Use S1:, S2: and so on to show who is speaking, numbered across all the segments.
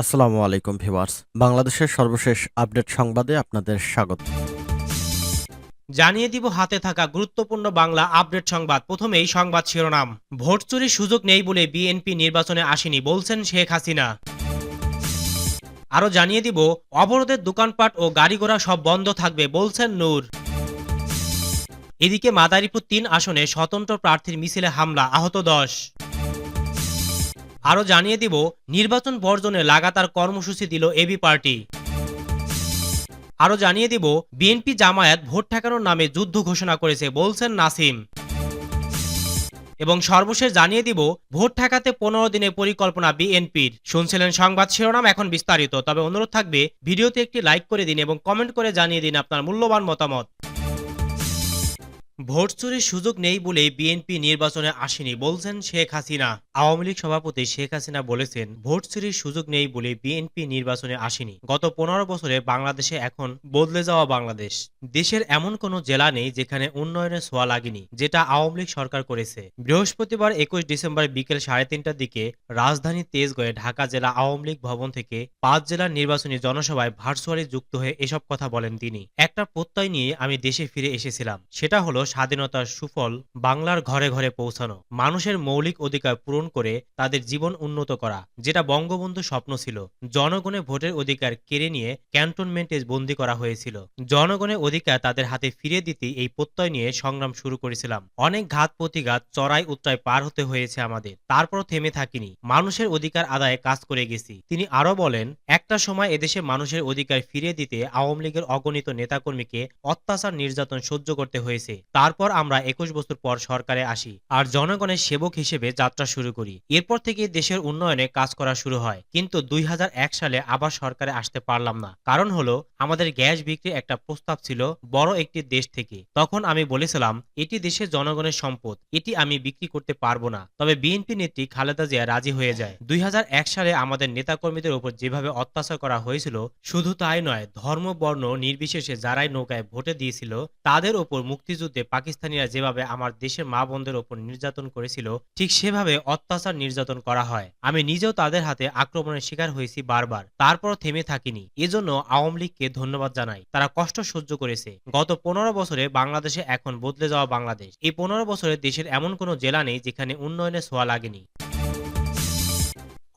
S1: আসসালামু আলাইকুম ভিউয়ার্স। বাংলাদেশের সর্বশেষ আপডেট সংবাদে আপনাদের স্বাগত।
S2: জানিয়ে দিব হাতে থাকা গুরুত্বপূর্ণ বাংলা আপডেট সংবাদ। প্রথমেই সংবাদ শিরোনাম, ভোট চুরির সুযোগ নেই বলে বিএনপি নির্বাচনে আসেনি, বলছেন শেখ হাসিনা। আরও জানিয়ে দিব, অবরোধের দোকানপাট ও গাড়িঘোড়া সব বন্ধ থাকবে, বলছেন নূর। এদিকে মাদারীপুর তিন আসনে স্বতন্ত্র প্রার্থীর মিছিলে হামলা, আহত দশ। আরও জানিয়ে দিব, নির্বাচন বর্জনে লাগাতার কর্মসূচি দিল এবি পার্টি। আরও জানিয়ে দিব, বিএনপি জামায়াত ভোট ঠেকানোর নামে যুদ্ধ ঘোষণা করেছে বলছেন নাসিম। এবং সর্বশেষ জানিয়ে দিব, ভোট ঠেকাতে পনেরো দিনের পরিকল্পনা বিএনপির। শুনছিলেন সংবাদ শিরোনাম এখন বিস্তারিত, তবে অনুরোধ থাকবে, ভিডিওতে একটি লাইক করে দিন এবং কমেন্ট করে জানিয়ে দিন আপনার মূল্যবান মতামত। ভোট চুরির সুযোগ নেই বলে বিএনপি নির্বাচনে আসেনি বলছেন শেখ হাসিনা। আওয়ামী লীগ সভাপতি শেখ হাসিনা বলেছেন, ভোট চুরির সুযোগ নেই বলে বিএনপি নির্বাচনে আসেনি। গত পনেরো বছরে বাংলাদেশে এখন বদলে যাওয়া বাংলাদেশ। দেশের এমন কোনো জেলা নেই যেখানে উন্নয়নের ছোঁয়া লাগেনি, যেটা আওয়ামী লীগ সরকার করেছে। বৃহস্পতিবার একুশ ডিসেম্বর বিকেল সাড়ে তিনটার দিকে রাজধানী তেজগয়ে ঢাকা জেলা আওয়ামী লীগ ভবন থেকে পাঁচ জেলার নির্বাচনী জনসভায় ভার্চুয়ালি যুক্ত হয়ে এসব কথা বলেন তিনি। একটা প্রত্যয় নিয়ে আমি দেশে ফিরে এসেছিলাম। সেটা হলো স্বাধীনতার সুফল বাংলার ঘরে ঘরে পৌঁছানো, মানুষের মৌলিক অধিকার পূরণ করে তাদের জীবন উন্নত করা, যেটা বঙ্গবন্ধু স্বপ্ন ছিল। জনগণের ভোটের অধিকার কেড়ে নিয়ে ক্যান্টনমেন্টে বন্দী করা হয়েছিল। জনগণের অধিকার তাদের হাতে ফিরিয়ে দিতে এই প্রত্যয় নিয়ে সংগ্রাম শুরু করেছিলাম। অনেক ঘাত প্রতিঘাত, চড়াই উচ্চায় পার হতে হয়েছে আমাদের। তারপরও থেমে থাকিনি। মানুষের অধিকার আদায়ে কাজ করে গেছি। তিনি আরও বলেন, একটা সময় এদেশে মানুষের অধিকার ফিরিয়ে দিতে আওয়ামী লীগের অগণিত নেতাকর্মীকে অত্যাচার, নির্যাতন সহ্য করতে হয়েছে। তারপর আমরা একুশ বছর পর সরকারে আসি আর জনগণের সেবক হিসেবে যাত্রা শুরু করি। এরপর থেকে দেশের উন্নয়নে কাজ করা শুরু হয়। কিন্তু দুই সালে আবার সরকারে আসতে পারলাম না। কারণ হলো, আমাদের গ্যাস বিক্রি একটা প্রস্তাব ছিল, বড় একটি দেশ থেকে। তখন আমি বলেছিলাম, এটি দেশের জনগণের সম্পদ, এটি আমি বিক্রি করতে পারব না। তবে বিএনপি নেত্রী খালেদা জিয়া রাজি হয়ে যায়। দুই হাজার এক সালে আমাদের নেতাকর্মীদের উপর যেভাবে অত্যাচার করা হয়েছিল, শুধু তাই নয়, ধর্ম, বর্ণ নির্বিশেষে যারাই নৌকায় ভোটে দিয়েছিল, তাদের ওপর মুক্তিযুদ্ধে পাকিস্তানিরা যেভাবে আমার দেশের মা বোনদের ওপর নির্যাতন করেছিল, ঠিক সেভাবে অত্যাচার নির্যাতন করা হয়। আমি নিজেও তাদের হাতে আক্রমণের শিকার হয়েছি বারবার। তারপর থেমে থাকিনি। এজন্য আওয়ামী লীগকে ধন্যবাদ জানাই। তারা কষ্ট সহ্য করেছে। গত পনেরো বছরে বাংলাদেশে এখন বদলে যাওয়া বাংলাদেশ। এই পনেরো বছরে দেশের এমন কোনো জেলা নেই যেখানে উন্নয়নে ছোঁয়া লাগেনি।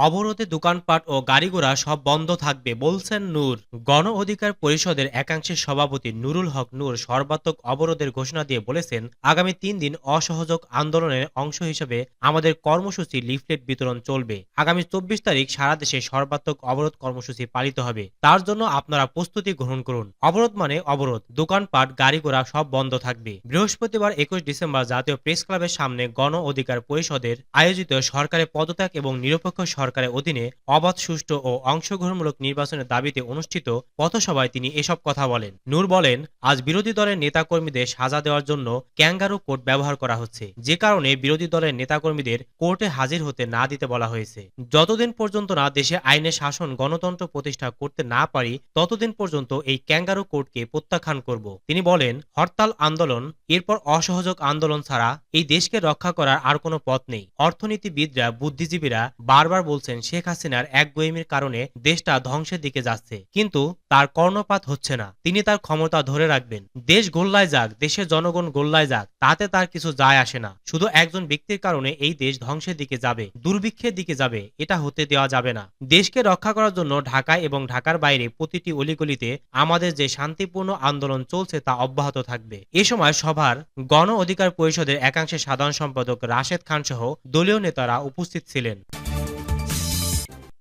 S2: অবরোধে দোকানপাট ও গাড়িঘোড়া সব বন্ধ থাকবে, বলছেন নূর। গণ অধিকার পরিষদের একাংশের সভাপতি নুরুল হক নূর সর্বাত্মক অবরোধের ঘোষণা দিয়ে বলেছেন, আগামী তিন দিন অসহযোগ আন্দোলনের অংশ হিসেবে আমাদের কর্মসূচি লিফলেট বিতরণ চলবে। আগামী চব্বিশ তারিখ সারা দেশে সর্বাত্মক অবরোধ কর্মসূচি পালিত হবে। তার জন্য আপনারা প্রস্তুতি গ্রহণ করুন। অবরোধ মানে অবরোধ। দোকানপাট, গাড়িঘোড়া সব বন্ধ থাকবে। বৃহস্পতিবার একুশ ডিসেম্বর জাতীয় প্রেস ক্লাবের সামনে গণ অধিকার পরিষদের আয়োজিত সরকারের পদত্যাগ এবং নিরপেক্ষ সরকারের অধীনে অবাধ, সুষ্ঠু ও অংশগ্রহণমূলক নির্বাচনের দাবিতে অনুষ্ঠিত পথসভায় তিনি এসব কথা বলেন। নূর বলেন, আজ বিরোধী দলের নেতাকর্মীদের সাজা দেওয়ার জন্য ক্যাঙ্গারু কোর্ট ব্যবহার করা হচ্ছে। যে কারণে বিরোধী দলের নেতাকর্মীদের কোর্টে হাজির হতে না দিতে বলা হয়েছে। যতদিন পর্যন্ত না দেশে আইনের শাসন গণতন্ত্র প্রতিষ্ঠা করতে না পারি, ততদিন পর্যন্ত এই ক্যাঙ্গারু কোর্টকে প্রত্যাখ্যান করব। তিনি বলেন, হরতাল আন্দোলন, এরপর অসহযোগ আন্দোলন ছাড়া এই দেশকে রক্ষা করার আর কোনো পথ নেই। অর্থনীতিবিদরা, বুদ্ধিজীবীরা বারবার বলছেন শেখ হাসিনার এক বইমির কারণে দেশটা ধ্বংসের দিকে যাচ্ছে। কিন্তু তার কর্ণপাত হচ্ছে না। তিনি তার ক্ষমতা ধরে রাখবেন। দেশ গোল্লায় যাক, দেশের জনগণ গোল্লায় যাক, তাতে তার কিছু যায় আসে না। শুধু একজন ব্যক্তির কারণে এই দেশ ধ্বংসের দিকে যাবে, দুর্ভিক্ষের দিকে যাবে, এটা হতে দেওয়া যাবে না। দেশকে রক্ষা করার জন্য ঢাকায় এবং ঢাকার বাইরে প্রতিটি অলিগলিতে আমাদের যে শান্তিপূর্ণ আন্দোলন চলছে তা অব্যাহত থাকবে। এ সময় সভার গণ অধিকার পরিষদের একাংশের সাধারণ সম্পাদক রাশেদ খান সহ দলীয় নেতারা উপস্থিত ছিলেন।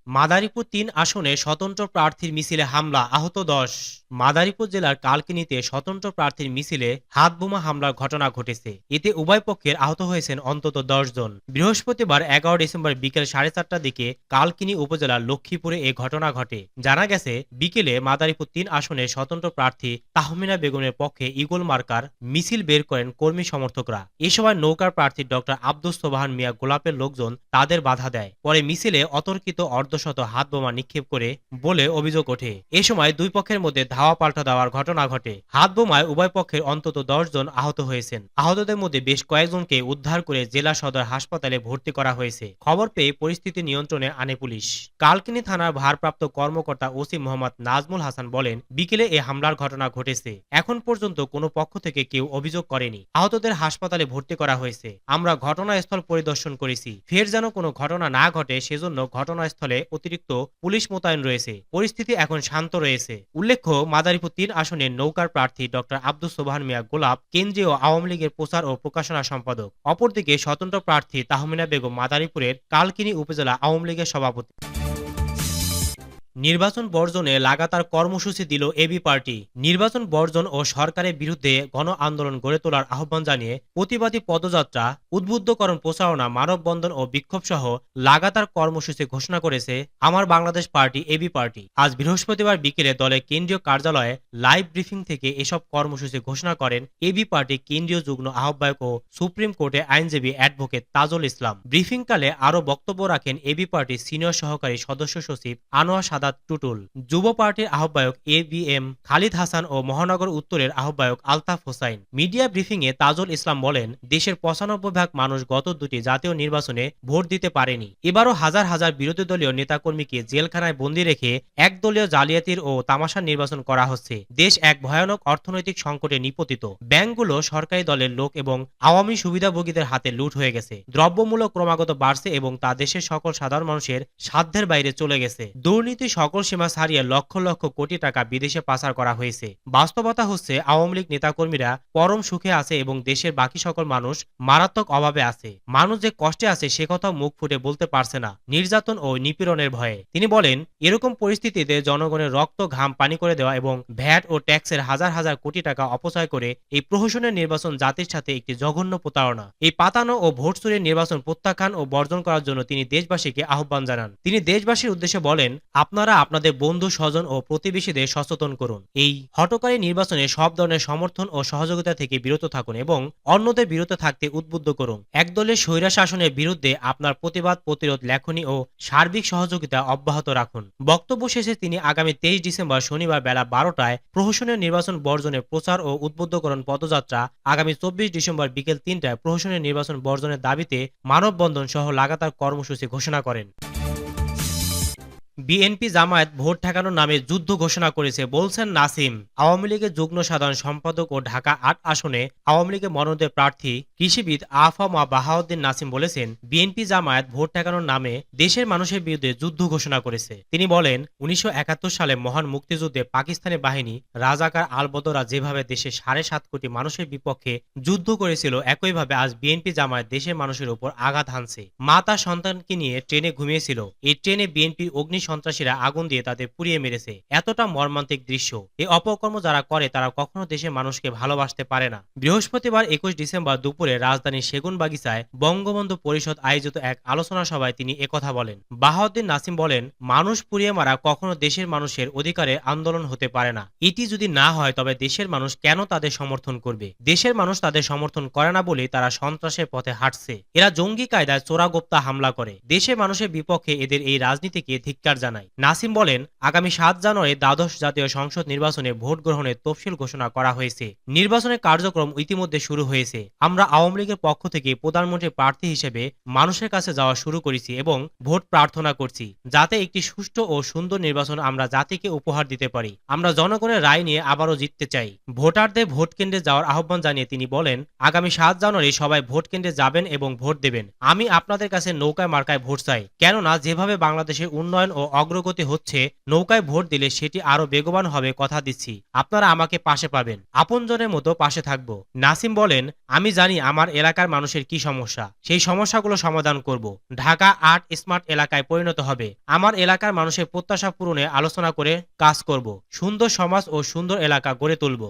S2: মাদারীপুর তিন আসনে স্বতন্ত্র প্রার্থীর মিছিলে হামলা, আহত দশ। মাদারীপুর জেলার কালকিনিতে স্বতন্ত্র প্রার্থীর মিছিলে হাত বোমা হামলার ঘটনা ঘটেছে। এতে উভয় পক্ষের আহত হয়েছেন অন্তত দশ জন। বৃহস্পতিবার এগারো ডিসেম্বর বিকেল সাড়ে চারটার দিকে কালকিনি উপজেলার লক্ষ্মীপুরে এই ঘটনা ঘটে। জানা গেছে, বিকেলে মাদারীপুর তিন আসনে স্বতন্ত্র প্রার্থী তাহমিনা বেগমের পক্ষে ইগল মার্কার মিছিল বের করেন কর্মী সমর্থকরা। এ সময় নৌকার প্রার্থী ডক্টর আব্দুস সোবাহান মিয়া গোলাপের লোকজন তাদের বাধা দেয়। পরে মিছিলে অতর্কিত অর্ধ শত হাত বোমা নিক্ষেপ করে বলে অভিযোগ ওঠে। এ সময় দুই পক্ষের মধ্যে ধাওয়া পাল্টা দেওয়ার ঘটনা ঘটে। হাত বোমায় উভয় পক্ষের অন্তত দশ জন আহত হয়েছেন। আহতদের মধ্যে বেশ কয়েকজনকে উদ্ধার করে জেলা সদর হাসপাতালে ভর্তি করা হয়েছে। খবর পেয়ে পরিস্থিতি নিয়ন্ত্রণে আনে পুলিশ। কালকিনি থানার ভারপ্রাপ্ত কর্মকর্তা ওসি মোহাম্মদ নাজমুল হাসান বলেন, বিকেলে এ হামলার ঘটনা ঘটেছে। এখন পর্যন্ত কোনো পক্ষ থেকে কেউ অভিযোগ করেনি। আহতদের হাসপাতালে ভর্তি করা হয়েছে। আমরা ঘটনাস্থল পরিদর্শন করেছি। ফের যেন কোনো ঘটনা না ঘটে, সেজন্য ঘটনাস্থলে অতিরিক্ত পুলিশ মোতায়েন রয়েছে। পরিস্থিতি এখন শান্ত রয়েছে। উল্লেখ্য, মাদারীপুর তিন আসনের নৌকার প্রার্থী ডক্টর আব্দুল সোবহান মিয়া গোলাপ কেন্দ্রীয় আওয়ামী লীগের প্রচার ও প্রকাশনা সম্পাদক। অপরদিকে স্বতন্ত্র প্রার্থী তাহমিনা বেগম মাদারীপুরের কালকিনি উপজেলা আওয়ামী লীগের সভাপতি। নির্বাচন বর্জনে লাগাতার কর্মসূচি দিল এবি পার্টি। নির্বাচন বর্জন ও সরকারের বিরুদ্ধে গণ আন্দোলন গড়ে তোলার আহ্বান জানিয়ে প্রতিবাদী পদযাত্রা, উদ্বুদ্ধকরণ প্রচারণা, মানববন্ধন ও বিক্ষোভ সহ লাগাতার কর্মসূচি ঘোষণা করেছে আমার বাংলাদেশ পার্টি, এবি পার্টি। আজ বৃহস্পতিবার বিকেলে দলের কেন্দ্রীয় কার্যালয়ে লাইভ ব্রিফিং থেকে এসব কর্মসূচি ঘোষণা করেন এবি পার্টি কেন্দ্রীয় যুগ্ম আহ্বায়ক ও সুপ্রিম কোর্টে আইনজীবী অ্যাডভোকেট তাজুল ইসলাম। ব্রিফিংকালে আরও বক্তব্য রাখেন এবি পার্টির সিনিয়র সহকারী সদস্য সচিব আনোয়ার সাদাত টুটুল। যুব পার্টির আহ্বায়ক A B M Khalid Hasan ও মহানগর উত্তরের আহ্বায়ক আলতাফ হোসাইন। মিডিয়া ব্রিফিংয়ে তাজুল ইসলাম বলেন, দেশের পঁচানব্বই ভাগ মানুষ গত দুটি জাতীয় নির্বাচনে ভোট দিতে পারেনি। এবারও হাজার হাজার বিরোধী দলীয় নেতাকর্মীকে জেলখানায় বন্দী রেখে একদলীয় জালিয়াতির ও তামাশার নির্বাচন করা হচ্ছে। দেশ এক ভয়ানক অর্থনৈতিক সংকটে নিপতিত। ব্যাংকগুলো সরকারি দলের লোক এবং আওয়ামী সুবিধাভোগীদের হাতে লুট হয়ে গেছে। দ্রব্যমূল্য ক্রমাগত বাড়ছে এবং তা দেশের সকল সাধারণ মানুষের সাধ্যের বাইরে চলে গেছে। দুর্নীতি সকল সীমা ছাড়িয়ে লক্ষ লক্ষ কোটি টাকা বিদেশে পাচার করা হয়েছে। বাস্তবতা হচ্ছে, আওয়ামী লীগ নেতাকর্মীরা পরম সুখে আছে এবং দেশের বাকি সকল মানুষ মারাত্মক অভাবে আছে। মানুষ যে কষ্টে আছে, সে কথা মুখ ফুটে বলতে পারছে না, নির্যাতন ও নিপীড়নের ভয়ে। তিনি বলেন, এরকম পরিস্থিতিতে জনগণের রক্ত, ঘাম, পানি করে দেওয়া এবং ভ্যাট ও ট্যাক্সের হাজার হাজার কোটি টাকা অপচয় করে এই প্রহসনের নির্বাচন জাতির সাথে একটি জঘন্য প্রতারণা। এই পাতানো ও ভোট চুরির নির্বাচন প্রত্যাখ্যান ও বর্জন করার জন্য তিনি দেশবাসীকে আহ্বান জানান। তিনি দেশবাসীর উদ্দেশ্যে বলেন, আপনারা আপনাদের বন্ধু, স্বজন ও প্রতিবেশীদের সচেতন করুন। এই হটকারী নির্বাচনে সব ধরনের সমর্থন ও সহযোগিতা থেকে বিরত থাকুন এবং অন্যদের বিরত থাকতে উদ্বুদ্ধ করুন। একদলের স্বৈরা শাসনের বিরুদ্ধে আপনার প্রতিবাদ, প্রতিরোধ, লেখনী ও সার্বিক সহযোগিতা অব্যাহত রাখুন। বক্তব্য শেষে তিনি আগামী তেইশ ডিসেম্বর শনিবার বেলা বারোটায় প্রহসনের নির্বাচন বর্জনের প্রচার ও উদ্বুদ্ধকরণ পদযাত্রা আগামী চব্বিশ ডিসেম্বর বিকেল তিনটায় প্রহসনের নির্বাচন বর্জনের দাবিতে মানববন্ধন সহ লাগাতার কর্মসূচি ঘোষণা করেন। বিএনপি জামায়াত ভোট ঠেকানোর নামে যুদ্ধ ঘোষণা করেছে, বলছেন নাসিম। আওয়ামী লীগের যুগ্ম সাধারণ সম্পাদক ও ঢাকা আট আসনে আওয়ামী লীগের মনোনয়ন প্রার্থী কৃষিবিদ আফমা বাহাউদ্দিন নাসিম বলেছেন, বিএনপি জামায়াত ভোট ঠেকানোর নামে দেশের মানুষের বিরুদ্ধে যুদ্ধ ঘোষণা করেছে। তিনি বলেন, উনিশশো সালে মহান মুক্তিযুদ্ধে পাকিস্তানি বাহিনী রাজাকার আলবদরা যেভাবে দেশে সাড়ে সাত কোটি মানুষের বিপক্ষে যুদ্ধ করেছিল, একইভাবে আজ বিএনপি জামায়াত দেশের মানুষের উপর আঘাত হানছে। মা তার সন্তানকে নিয়ে ট্রেনে ঘুমিয়েছিল। এই ট্রেনে বিএনপি অগ্নি সন্ত্রাসীরা আগুন দিয়ে তাদের পুড়িয়ে মেরেছে। এতটা মর্মান্তিক দৃশ্য। এই অপকর্ম যারা করে, তারা কখনো দেশের মানুষকে ভালোবাসতে পারে না। বৃহস্পতিবার একুশ ডিসেম্বর দুপুরে রাজধানীর সেগুন বাগিচায় বঙ্গবন্ধু পরিষদ আয়োজিত এক আলোচনা সভায় তিনি একথা বলেন। বাহাউদ্দিন নাসিম বলেন, মানুষ পুড়িয়ে মারা কখনো দেশের মানুষের অধিকারে আন্দোলন হতে পারে না। এটি যদি না হয়, তবে দেশের মানুষ কেন তাদের সমর্থন করবে? দেশের মানুষ তাদের সমর্থন করে না বলে তারা সন্ত্রাসের পথে হাঁটছে। এরা জঙ্গি কায়দায় চোরাগোপ্তা হামলা করে। দেশের মানুষের বিপক্ষে এদের এই রাজনীতিকে ধিক্কার জানায়। নাসিম বলেন, আগামী সাত জানুয়ারি দ্বাদশ জাতীয় সংসদ নির্বাচনে ভোট গ্রহণের তফসিল ঘোষণা করা হয়েছে। নির্বাচনের কার্যক্রম ইতিমধ্যে শুরু হয়েছে। আমরা আওয়ামী লীগের পক্ষ থেকে প্রধানমন্ত্রী প্রার্থী হিসেবে মানুষের কাছে যাওয়া শুরু করেছি এবং ভোট প্রার্থনা করছি, যাতে একটি সুষ্ঠু ও সুন্দর নির্বাচন আমরা জাতিকে উপহার দিতে পারি। আমরা জনগণের রায় নিয়ে আবারও জিততে চাই। ভোটারদের ভোট কেন্দ্রে যাওয়ার আহ্বান জানিয়ে তিনি বলেন, আগামী সাত জানুয়ারি সবাই ভোট কেন্দ্রে যাবেন এবং ভোট দেবেন। আমি আপনাদের কাছে নৌকায় মার্কায় ভোট চাই, কেননা যেভাবে বাংলাদেশের উন্নয়ন ও অগ্রগতি হচ্ছে, নৌকায় ভোট দিলে সেটি আরও বেগবান হবে কথা দিচ্ছি। আপনারা আমাকে পাশে পাবেন। আপনজনের মতো পাশে থাকব। নাসিম বলেন, আমি জানি আমার এলাকার মানুষের কি সমস্যা। সেই সমস্যাগুলো সমাধান করব। ঢাকা আট স্মার্ট এলাকায় পরিণত হবে। আমার এলাকার মানুষের প্রত্যাশা পূরণে আলোচনা করে কাজ করব। সুন্দর সমাজ ও সুন্দর এলাকা গড়ে তুলব।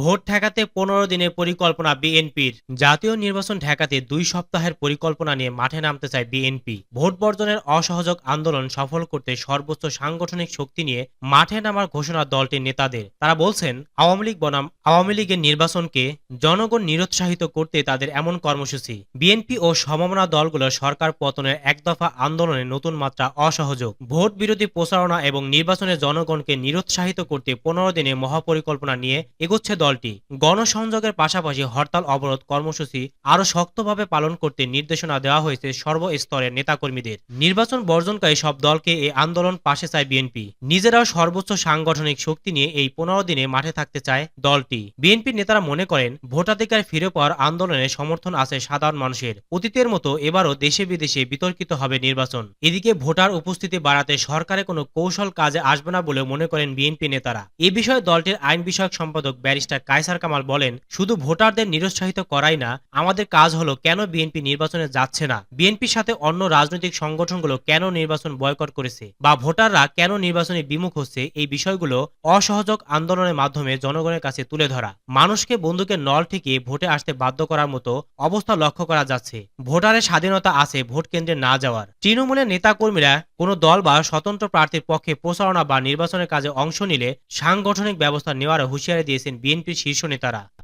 S2: ভোট ঠেকাতে পনেরো দিনের পরিকল্পনা বিএনপির। জাতীয় নির্বাচন ঠেকাতে দুই সপ্তাহের পরিকল্পনা নিয়ে মাঠে নামতে চায় বিএনপি। ভোট বর্জনের অসহযোগ আন্দোলন সফল করতে সর্বোচ্চ সাংগঠনিক শক্তি নিয়ে মাঠে নামার ঘোষণা দলটির নেতাদের। তারা বলছেন, আওয়ামী লীগ বনাম, আওয়ামী লীগের নির্বাচনকে জনগণ নিরুৎসাহিত করতে তাদের এমন কর্মসূচি। বিএনপি ও সমমনা দলগুলো সরকার পতনের একদফা আন্দোলনে নতুন মাত্রা অসহযোগ। ভোট বিরোধী প্রচারণা এবং নির্বাচনে জনগণকে নিরুৎসাহিত করতে পনেরো দিনে মহাপরিকল্পনা নিয়ে এগোচ্ছে দলটি গণসংযোগের পাশাপাশি হরতাল, অবরোধ কর্মসূচি আরও শক্তভাবে পালন করতে নির্দেশনা দেওয়া হয়েছে সর্বস্তরের নেতাকর্মীদের। নির্বাচন বর্জনকারী সব দলকে এই আন্দোলন পাশে চায় বিএনপি। নিজেরাও সর্বোচ্চ সাংগঠনিক শক্তি নিয়ে এই পনেরো দিনে মাঠে থাকতে চায় দলটি। বিএনপির নেতারা মনে করেন, ভোটাধিকার ফিরে পাওয়ার আন্দোলনে সমর্থন আছে সাধারণ মানুষের। অতীতের মতো এবারও দেশে বিদেশে বিতর্কিত হবে নির্বাচন। এদিকে ভোটার উপস্থিতি বাড়াতে সরকারের কোনো কৌশল কাজে আসবে না বলে মনে করেন বিএনপি নেতারা। এ বিষয়ে দলটির আইন বিষয়ক সম্পাদক ব্যারিস্টার কায়সার কামাল বলেন, শুধু ভোটারদের নিরুৎসাহিত করাই না, আমাদের কাজ হলো কেন বিএনপি নির্বাচনে যাচ্ছে না? বিএনপির সাথে অন্য রাজনৈতিক সংগঠনগুলো কেন নির্বাচন বয়কট করেছে? বা ভোটাররা কেন নির্বাচনে বিমুখ হচ্ছে? এই বিষয়গুলো অসহযোগ আন্দোলনের মাধ্যমে জনগণের কাছে তুলে ধরা। মানুষকে বন্দুকের নল ঠেকিয়ে ভোটে আসতে বাধ্য করার মতো অবস্থা লক্ষ্য করা যাচ্ছে। ভোটারের স্বাধীনতা আছে ভোট কেন্দ্রে না যাওয়ার। তৃণমূলের নেতাকর্মীরা কোনো দল বা স্বতন্ত্র প্রার্থীর পক্ষে প্রচারণা বা নির্বাচনের কাজে অংশ নিলে সাংগঠনিক ব্যবস্থা নেওয়ার হুঁশিয়ারি দিয়েছেন বিএনপির শীর্ষ নেতারা।